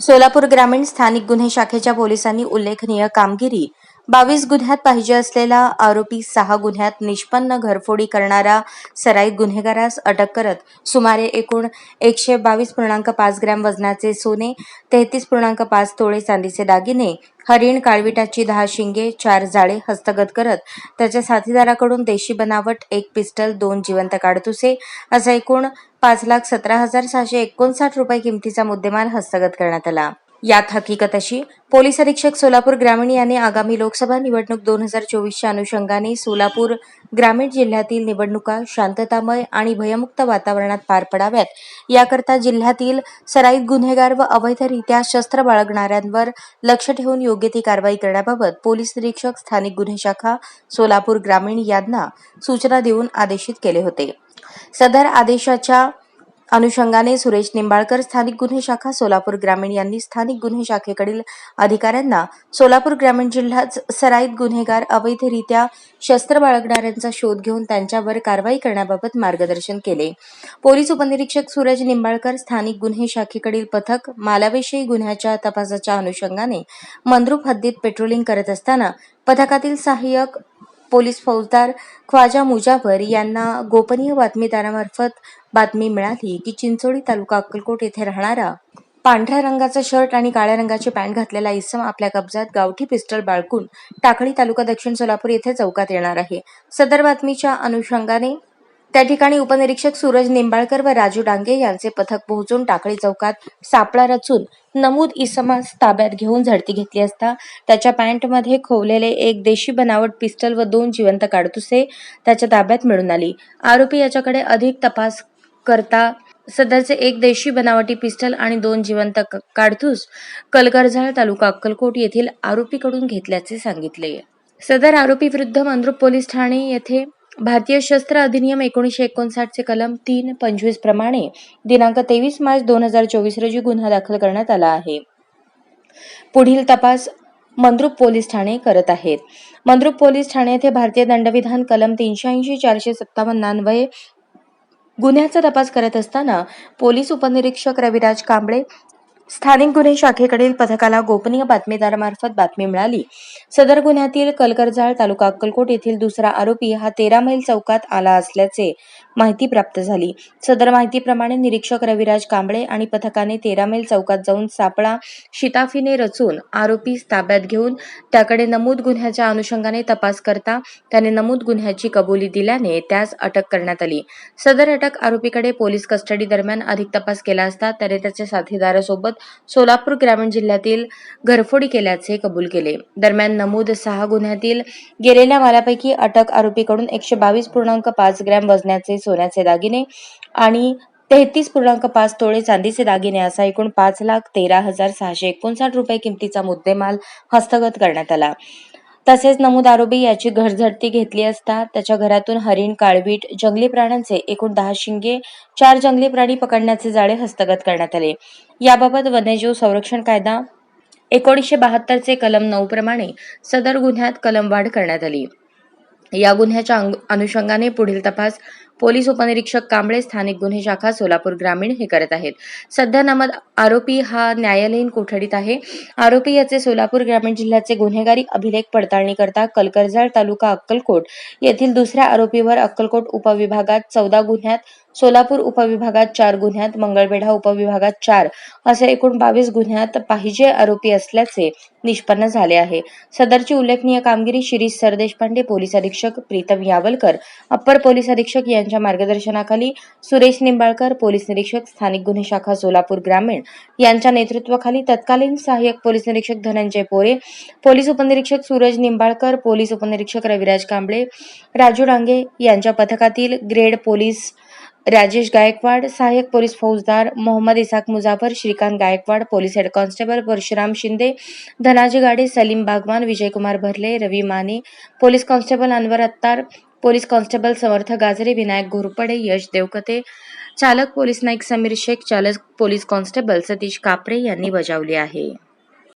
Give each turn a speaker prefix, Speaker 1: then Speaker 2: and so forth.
Speaker 1: सोलापूर ग्रामीण स्थानिक गुन्हे शाखेच्या पोलिसांनी उल्लेखनीय कामगिरी बावीस गुन्ह्यात पाहिजे असलेला आरोपी सहा गुन्ह्यात निष्पन्न घरफोडी करणारा सराईत गुन्हेगारास अटक करत सुमारे एकूण एकशे बावीस पूर्णांक पाच ग्रॅम वजनाचे सोने तेहतीस पूर्णांक पाच तोळे चांदीचे दागिने हरिण काळविटाची दहा शिंगे चार जाळे हस्तगत करत त्याच्या साथीदाराकडून देशी बनावट एक पिस्टल दोन जिवंत काडतुसे असा एकूण पाच लाख सतरा हजार सहाशे एकोणसाठ रुपये किमतीचा मुद्देमाल हस्तगत करण्यात आला यात हकीकत अशी पोलीस अधीक्षक सोलापूर ग्रामीण यांनी आगामी लोकसभा निवडणूक दोन हजार चोवीसच्या अनुषंगाने सोलापूर ग्रामीण जिल्ह्यातील निवडणुका शांततामय आणि भयमुक्त वातावरणात पार पडाव्यात याकरता जिल्ह्यातील सराईत गुन्हेगार व अवैधरित्या शस्त्र बाळगणाऱ्यांवर लक्ष ठेवून योग्य ती कारवाई करण्याबाबत पोलीस निरीक्षक स्थानिक गुन्हे शाखा सोलापूर ग्रामीण यांना सूचना देऊन आदेशित केले होते सदर आदेशाच्या अनुषंगाने सुरेश निंबाळकर स्थानिक गुन्हे शाखा सोलापूर ग्रामीण यांनी स्थानिक गुन्हे शाखेकडील अधिकाऱ्यांना सोलापूर ग्रामीण जिल्ह्यात सराईत गुन्हेगार अवैधरित्या शस्त्र बाळगणाऱ्यांचा शोध घेऊन त्यांच्यावर कारवाई करण्याबाबत मार्गदर्शन केले पोलीस उपनिरीक्षक सुरज निंबाळकर स्थानिक गुन्हे शाखेकडील पथक मालाविषयी गुन्ह्याच्या तपासाच्या अनुषंगाने मंद्रूप हद्दीत पेट्रोलिंग करत असताना पथकातील सहाय्यक पोलीस फौजदार ख्वाजा मुजावर यांना गोपनीय बातमीदारामार्फत बातमी मिळाली की चिंचोडी तालुका अक्कलकोट येथे राहणारा पांढऱ्या रंगाचा शर्ट आणि काळ्या रंगाची पॅन्ट घातलेला इसम आपल्या कब्जात गावठी पिस्टल बाळकून टाकळी तालुका दक्षिण सोलापूर येथे चौकात येणार आहे सदर बातमीच्या अनुषंगाने त्या ठिकाणी उपनिरीक्षक सूरज निंबाळकर व राजू डांगे यांचे पथक पोहोचून टाकळी चौकात सापळा रचून नमूद इसमास ताब्यात घेऊन झडती घेतली असता त्याच्या पॅन्टमध्ये खोवलेले एक देशी बनावट पिस्टल व दोन जिवंत काडतुसे त्याच्या ताब्यात मिळून आली आरोपी याच्याकडे अधिक तपास करता सदरचे एक देशी बनावटी पिस्टल आणि दोन जिवंत काडतूस कलकरझाळ तालुका अक्कलकोट येथील आरोपीकडून घेतल्याचे सांगितले सदर आरोपी विरुद्ध मंद्रुप पोलीस ठाणे येथे भारतीय शस्त्र अधिनियम एकोणीसशे एकोणसाठचे कलम तीन पंचवीस प्रमाणे दिनांक तेवीस मार्च दोन हजार चोवीस रोजी गुन्हा दाखल करण्यात आला आहे पुढील तपास मंद्रुप पोलीस ठाणे करत आहेत मंद्रुप पोलीस ठाणे हे भारतीय दंडविधान कलम तीनशे ऐंशी चारशे अन्वये गुन्ह्याचा तपास करत असताना पोलीस उपनिरीक्षक रविराज कांबळे स्थानिक गुन्हे शाखेकडील पथकाला गोपनीय बातमीदारामार्फत बातमी मिळाली सदर गुन्ह्यातील कलकरजाळ तालुका अक्कलकोट येथील दुसरा आरोपी हा तेरा मैल चौकात आला असल्याचे माहिती प्राप्त झाली सदर माहितीप्रमाणे निरीक्षक रविराज कांबळे आणि पथकाने मेल चौकात जाऊन सापळा शिताफीने रचून आरोपी ताब्यात घेऊन त्याकडे नमूद गुन्ह्याच्या अनुषंगाने तपास करता त्याने नमूद गुन्ह्याची कबुली दिल्याने त्यास अटक करण्यात आली सदर अटक आरोपीकडे पोलीस कस्टडी दरम्यान अधिक तपास केला असता त्याने त्याच्या साथीदारासोबत सोलापूर ग्रामीण जिल्ह्यातील घरफोडी केल्याचे कबूल केले दरम्यान नमूद सहा गुन्ह्यातील गेलेल्या मालापैकी अटक आरोपीकडून एकशे बावीस पूर्णांक पाच ग्रॅम वजनाचे सोन्याचे दागिने आणि तेहतीस पूर्णांक पाच तोळे चांदीचे दागिने असा एकूण पाच लाख तेरा हजार सहाशे एकोणसाठ रुपये किमतीचा मुद्देमाल हस्तगत करण्यात आला तसेच नमूद आरोपी याची घरझडती घेतली असता त्याच्या घरातून हरिण काळवीट जंगली प्राण्यांचे एकूण दहा शिंगे चार जंगली प्राणी पकडण्याचे जाळे हस्तगत करण्यात आले याबाबत वन्यजीव संरक्षण कायदा एकोणीसशे बहात्तरचे कलम नऊ प्रमाणे सदर गुन्ह्यात कलमवाढ करण्यात आली या गुन्ह्याच्या अनुषंगाने पुढील तपास पोलीस उपनिरीक्षक कांबळे स्थानिक गुन्हे शाखा सोलापूर ग्रामीण हे करत आहेत सध्या नमद आरोपी हा न्यायालयीन कोठडीत आहे आरोपी याचे सोलापूर ग्रामीण जिल्ह्याचे गुन्हेगारी अभिलेख पडताळणी करता कलकरजाळ तालुका अक्कलकोट येथील दुसऱ्या आरोपीवर अक्कलकोट उपविभागात चौदा गुन्ह्यात सोलापूर उपविभागात चार गुन्ह्यात मंगळवेढा उपविभागात चार असे एकूण बावीस गुन्ह्यात पाहिजे आरोपी असल्याचे निष्पन्न झाले आहे सदरची उल्लेखनीय कामगिरी शिरीष पांडे पोलीस अधीक्षक प्रीतम यावलकर अप्पर पोलीस अधीक्षक यांच्या मार्गदर्शनाखाली सुरेश निंबाळकर पोलीस निरीक्षक स्थानिक गुन्हे शाखा सोलापूर ग्रामीण यांच्या नेतृत्वाखाली तत्कालीन सहाय्यक पोलीस निरीक्षक धनंजय पोरे पोलीस उपनिरीक्षक सूरज निंबाळकर पोलीस उपनिरीक्षक रविराज कांबळे राजू डांगे यांच्या पथकातील ग्रेड पोलीस राजेश गायकवाड सहाय्यक पोलीस फौजदार Mohammed Isaq Mujafar Shrikant Gaikwad police head constable Parshuram Shinde Dhanaji Gade Salim Bagwan Vijaykumar Bharle Ravi Mane police constable Anwar Attar police constable Samarth Gajre Vinayak Ghorpade Yash Devkate चालक पोलीस नाईक समीर शेख चालक पोलीस कॉन्स्टेबल सतीश कापरे यांनी बजावली आहे